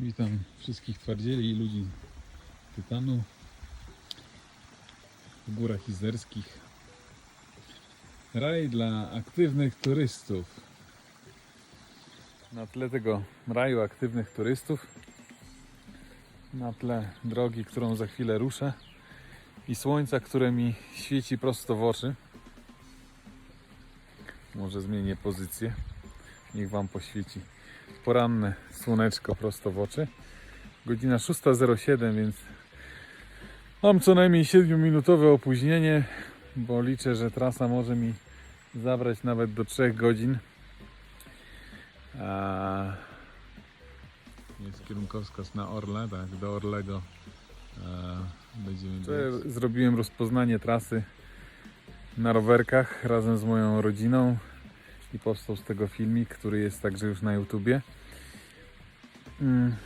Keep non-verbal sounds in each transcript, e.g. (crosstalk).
Witam wszystkich twardzieli i ludzi Tytanu w górach izerskich. Raj dla aktywnych turystów. Na tle tego raju aktywnych turystów, na tle drogi, którą za chwilę ruszę i słońca, które mi świeci prosto w oczy. Może zmienię pozycję. Niech Wam poświeci poranne słoneczko prosto w oczy. Godzina 6.07, więc mam co najmniej 7-minutowe opóźnienie, bo liczę, że trasa może mi zabrać nawet do 3 godzin. A... Jest kierunkowskaz na Orle, tak, do Orlego będziemy. Zrobiłem rozpoznanie trasy na rowerkach razem z moją rodziną i powstał z tego filmik, który jest także już na YouTubie. Mm,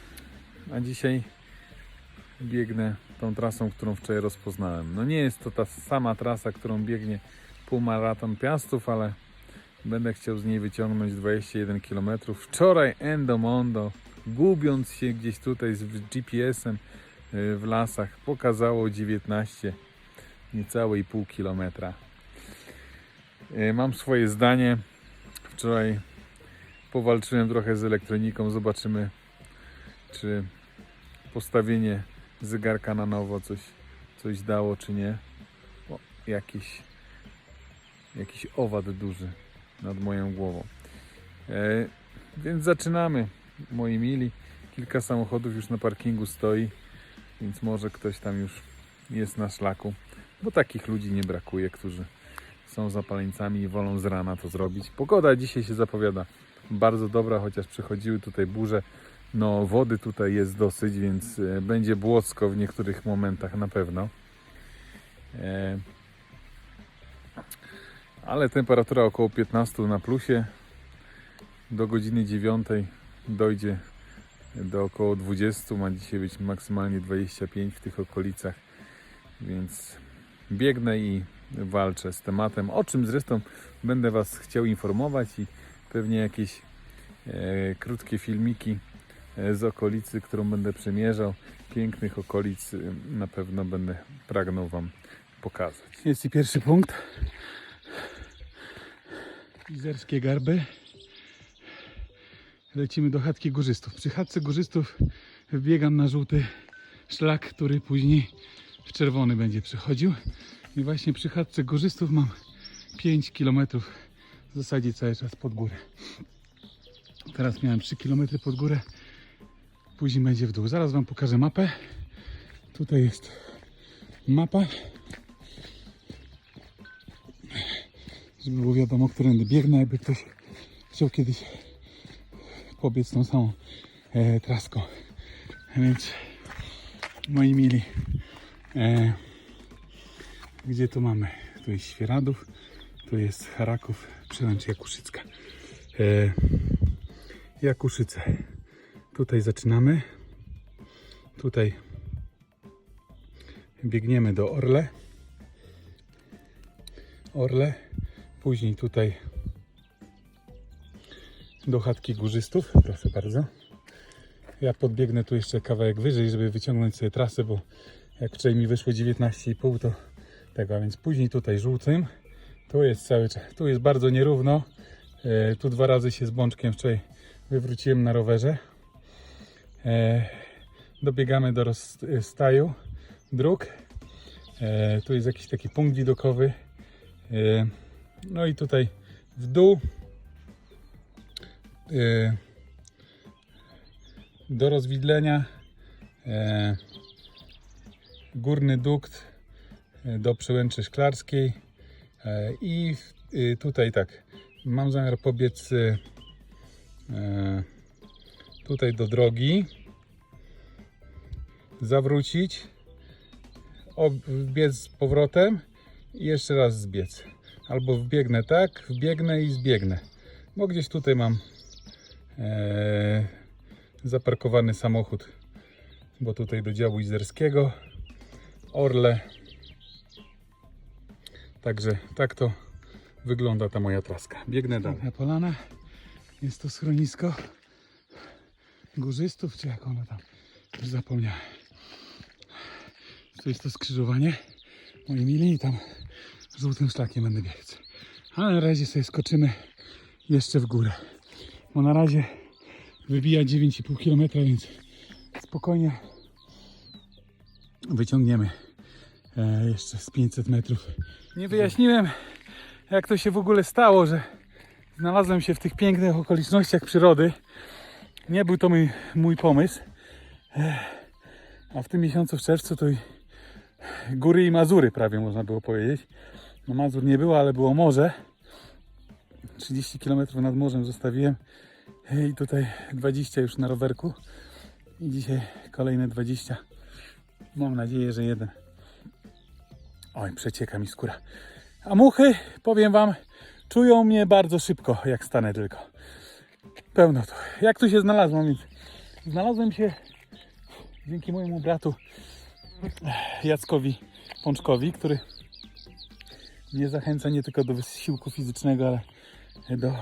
A dzisiaj biegnę tą trasą, którą wczoraj rozpoznałem. No nie jest to ta sama trasa, którą biegnie półmaraton Piastów, ale będę chciał z niej wyciągnąć 21 km. Wczoraj Endo Mondo, gubiąc się gdzieś tutaj z GPS-em y, w lasach, pokazało 19, niecałe i pół kilometra. Y, Mam swoje zdanie. Wczoraj powalczyłem trochę z elektroniką. Zobaczymy, czy postawienie zegarka na nowo coś, coś dało, czy nie. O, jakiś, jakiś owad duży nad moją głową. E, więc zaczynamy, moi mili. Kilka samochodów już na parkingu stoi, więc może ktoś tam już jest na szlaku, bo takich ludzi nie brakuje, którzy są zapaleńcami i wolą z rana to zrobić. Pogoda dzisiaj się zapowiada bardzo dobra, chociaż przychodziły tutaj burze. No wody tutaj jest dosyć, więc e, będzie błocko w niektórych momentach na pewno. E, ale temperatura około 15 na plusie. Do godziny 9 dojdzie do około 20. Ma dzisiaj być maksymalnie 25 w tych okolicach. Więc biegnę i walczę z tematem, o czym zresztą będę Was chciał informować i pewnie jakieś e, krótkie filmiki e, z okolicy, którą będę przemierzał. Pięknych okolic e, na pewno będę pragnął Wam pokazać. Jest i pierwszy punkt. Izerskie Garby. Lecimy do chatki górzystów. Przy chatce górzystów wbiegam na żółty szlak, który później w czerwony będzie przechodził. I właśnie przy chatce górzystów mam 5 km w zasadzie cały czas pod górę. Teraz miałem 3 km pod górę, później będzie w dół. Zaraz Wam pokażę mapę. Tutaj jest mapa, żeby było wiadomo, którędy biegnę, jakby ktoś chciał kiedyś pobiec tą samą e, traską. Więc moi mili, e, gdzie tu mamy? Tu jest Świeradów, tu jest Haraków, Przełęcz Jakuszycka. E, Jakuszyce. Tutaj zaczynamy. Tutaj biegniemy do Orle. Orle. Później tutaj do chatki górzystów. Proszę bardzo. Ja podbiegnę tu jeszcze kawałek wyżej, żeby wyciągnąć sobie trasę, bo jak wczoraj mi wyszło 19,5 to tego, a więc później tutaj żółtym. Tu jest cały czas, tu jest bardzo nierówno. E, tu dwa razy się z bączkiem wczoraj wywróciłem na rowerze. E, dobiegamy do rozstaju dróg. E, tu jest jakiś taki punkt widokowy. No i tutaj w dół do rozwidlenia górny dukt do przełęczy szklarskiej. E, i y, tutaj tak mam zamiar pobiec e, e, tutaj do drogi zawrócić wbiec z powrotem i jeszcze raz zbiec. Albo wbiegnę tak, wbiegnę i zbiegnę. Bo gdzieś tutaj mam e, zaparkowany samochód, bo tutaj do działu izerskiego, Orle. Także tak to wygląda ta moja traska. Biegnę dalej. Polana, jest to schronisko górzystów, czy jak ono tam, już zapomniałem. To jest to skrzyżowanie, moi mili, i tam żółtym szlakiem będę biec. Ale na razie sobie skoczymy jeszcze w górę. Bo na razie wybija 9,5 km, więc spokojnie wyciągniemy jeszcze z 500 metrów. Nie wyjaśniłem, jak to się w ogóle stało, że znalazłem się w tych pięknych okolicznościach przyrody. Nie był to mój, mój pomysł. Ech, A w tym miesiącu w czerwcu to i góry i Mazury prawie można było powiedzieć. No Mazur nie było, ale było morze. 30 km nad morzem zostawiłem i tutaj 20 już na rowerku i dzisiaj kolejne 20 mam nadzieję, że jeden oj przecieka mi skóra a muchy, powiem wam czują mnie bardzo szybko jak stanę tylko pełno tu jak tu się znalazłem więc znalazłem się dzięki mojemu bratu Jackowi Pączkowi, który mnie zachęca nie tylko do wysiłku fizycznego, ale do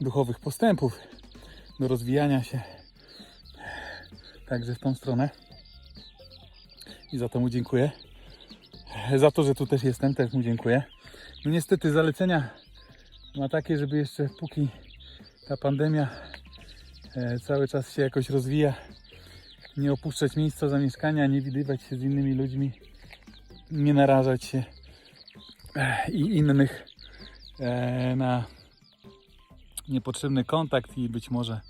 duchowych postępów, do rozwijania się także w tą stronę. I za to mu dziękuję. Za to, że tu też jestem, też mu dziękuję. No niestety zalecenia ma takie, żeby jeszcze póki ta pandemia e, cały czas się jakoś rozwija, nie opuszczać miejsca zamieszkania, nie widywać się z innymi ludźmi, nie narażać się e, i innych e, na niepotrzebny kontakt i być może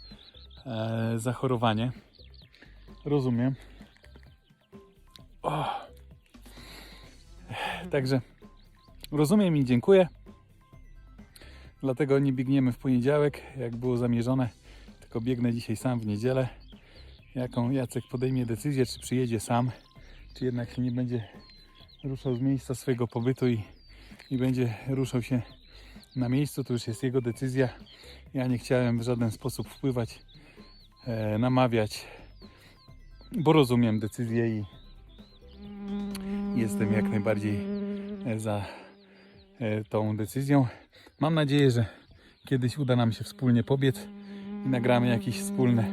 zachorowanie. Rozumiem. O. Także rozumiem i dziękuję. Dlatego nie biegniemy w poniedziałek, jak było zamierzone, tylko biegnę dzisiaj sam w niedzielę. Jaką Jacek podejmie decyzję, czy przyjedzie sam, czy jednak się nie będzie ruszał z miejsca swojego pobytu i, i będzie ruszał się na miejscu, to już jest jego decyzja. Ja nie chciałem w żaden sposób wpływać, e, namawiać, bo rozumiem decyzję i jestem jak najbardziej za e, tą decyzją. Mam nadzieję, że kiedyś uda nam się wspólnie pobiec i nagramy jakiś wspólny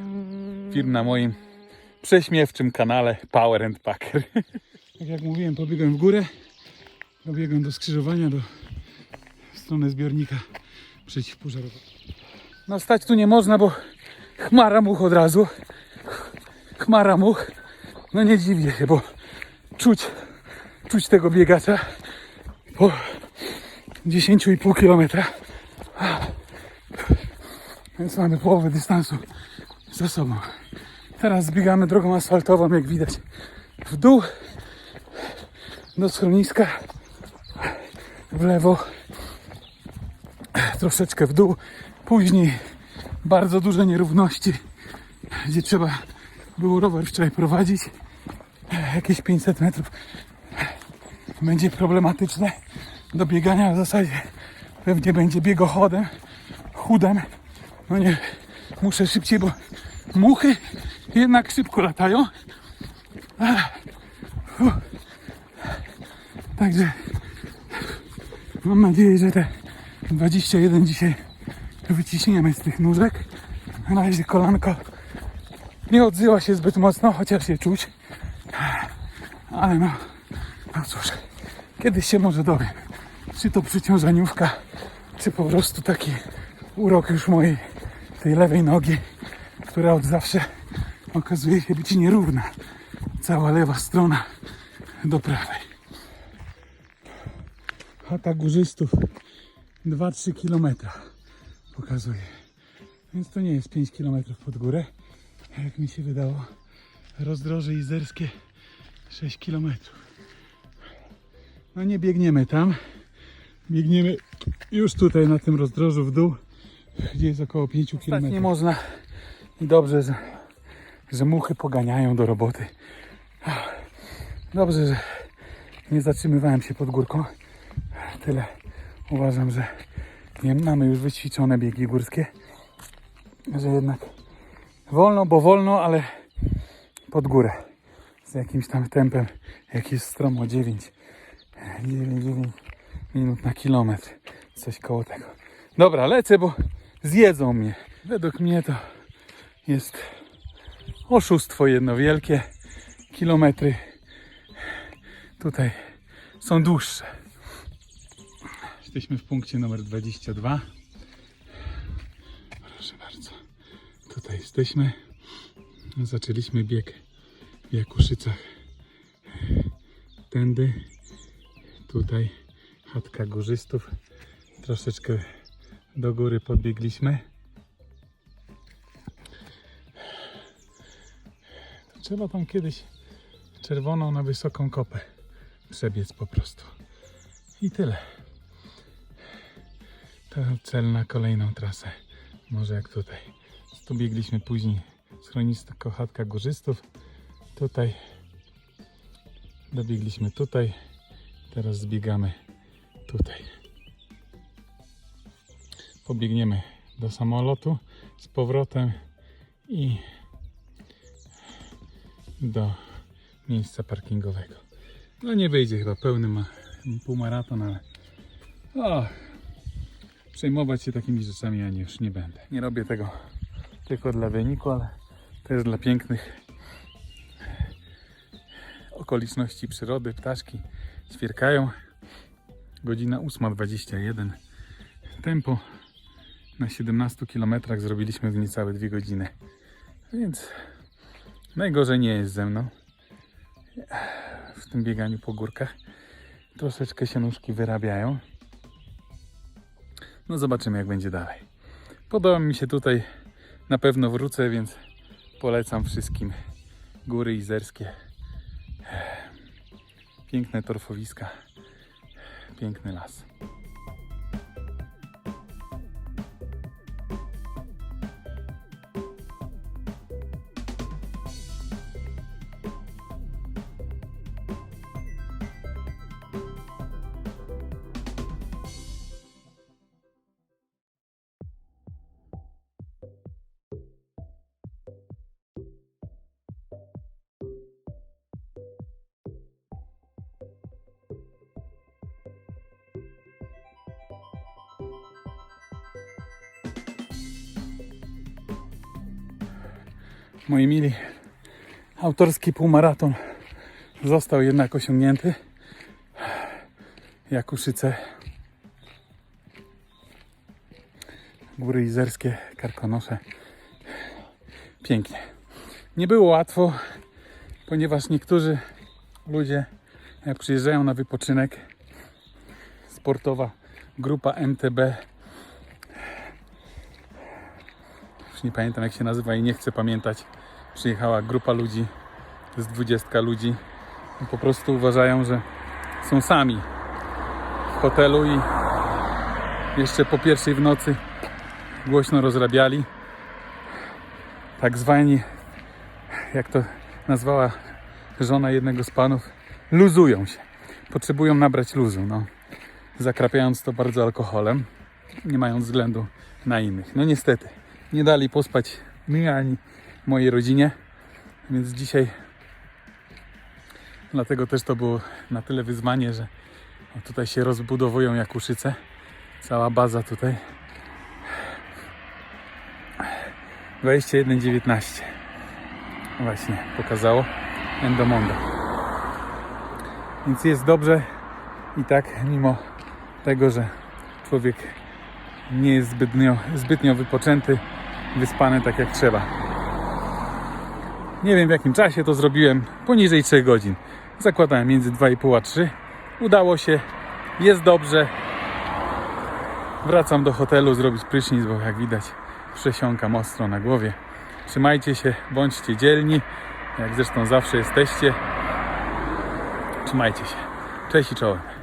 film na moim prześmiewczym kanale Power and Packer. (laughs) Tak jak mówiłem, pobiegłem w górę, pobiegłem do skrzyżowania, do w stronę zbiornika przeciwpożarowego. No stać tu nie można, bo chmara much od razu. Chmara much. No nie dziwię się, bo czuć, czuć tego biegacza po 10,5 km. Więc mamy połowę dystansu za sobą. Teraz zbiegamy drogą asfaltową, jak widać, w dół do schroniska, w lewo, troszeczkę w dół, później bardzo duże nierówności, gdzie trzeba było rower wczoraj prowadzić, jakieś 500 metrów będzie problematyczne do biegania w zasadzie pewnie będzie biegochodem, chudem, no nie, muszę szybciej, bo muchy jednak szybko latają. Także mam nadzieję, że te 21 dzisiaj wyciśniemy z tych nóżek. Na razie kolanko nie odzywa się zbyt mocno, chociaż je czuć. Ale no, no cóż, kiedyś się może dowiem, czy to przyciążaniówka, czy po prostu taki urok już mojej tej lewej nogi, która od zawsze okazuje się być nierówna. Cała lewa strona do prawej. Chata górzystów 2-3 km pokazuje. Więc to nie jest 5 km pod górę, jak mi się wydało. Rozdroże izerskie 6 km. No nie biegniemy tam. Biegniemy już tutaj na tym rozdrożu w dół, gdzie jest około 5 km. nie można. I dobrze, że, że muchy poganiają do roboty. Dobrze, że nie zatrzymywałem się pod górką. Tyle uważam, że nie mamy już wyćwiczone biegi górskie. Że jednak wolno, bo wolno, ale pod górę. Z jakimś tam tempem, jak jest stromo 9, 9, 9 minut na kilometr. Coś koło tego. Dobra, lecę, bo zjedzą mnie. Według mnie to jest oszustwo jedno wielkie. Kilometry tutaj są dłuższe. Jesteśmy w punkcie numer 22. Proszę bardzo. Tutaj jesteśmy. Zaczęliśmy bieg w Jakuszycach. Tędy. Tutaj chatka górzystów. Troszeczkę do góry podbiegliśmy. Trzeba tam kiedyś czerwoną na wysoką kopę przebiec po prostu. I tyle. To cel na kolejną trasę. Może jak tutaj. Tu biegliśmy później schronista kochatka górzystów. Tutaj dobiegliśmy tutaj. Teraz zbiegamy tutaj. Pobiegniemy do samolotu z powrotem i do miejsca parkingowego. No nie wyjdzie chyba pełny ma, półmaraton, ale o, przejmować się takimi rzeczami ja już nie będę. Nie robię tego tylko dla wyniku, ale też dla pięknych okoliczności przyrody. Ptaszki ćwierkają. Godzina 8.21. Tempo na 17 km zrobiliśmy w niecałe 2 godziny. Więc najgorzej nie jest ze mną w tym bieganiu po górkach. Troszeczkę się nóżki wyrabiają. No zobaczymy jak będzie dalej. Podoba mi się tutaj. Na pewno wrócę, więc polecam wszystkim góry izerskie. Piękne torfowiska. Piękny las. Moi mili, autorski półmaraton został jednak osiągnięty. Jakuszyce, Góry Izerskie, Karkonosze. Pięknie. Nie było łatwo, ponieważ niektórzy ludzie, przyjeżdżają na wypoczynek, sportowa grupa MTB, już nie pamiętam jak się nazywa i nie chcę pamiętać, przyjechała grupa ludzi, z 20 ludzi i po prostu uważają, że są sami w hotelu i jeszcze po pierwszej w nocy głośno rozrabiali. Tak zwani, jak to nazwała żona jednego z panów, luzują się. Potrzebują nabrać luzu, no. Zakrapiając to bardzo alkoholem, nie mając względu na innych. No niestety, nie dali pospać mi ani mojej rodzinie, więc dzisiaj dlatego też to było na tyle wyzwanie, że tutaj się rozbudowują Jakuszyce. Cała baza tutaj. 21.19 właśnie pokazało Endomondo. Więc jest dobrze i tak mimo tego, że człowiek nie jest zbytnio, zbytnio wypoczęty, wyspany tak jak trzeba. Nie wiem w jakim czasie to zrobiłem, poniżej 3 godzin. Zakładałem między 2,5 a 3. Udało się, jest dobrze. Wracam do hotelu zrobić prysznic, bo jak widać przesiąkam ostro na głowie. Trzymajcie się, bądźcie dzielni, jak zresztą zawsze jesteście. Trzymajcie się. Cześć i czołem.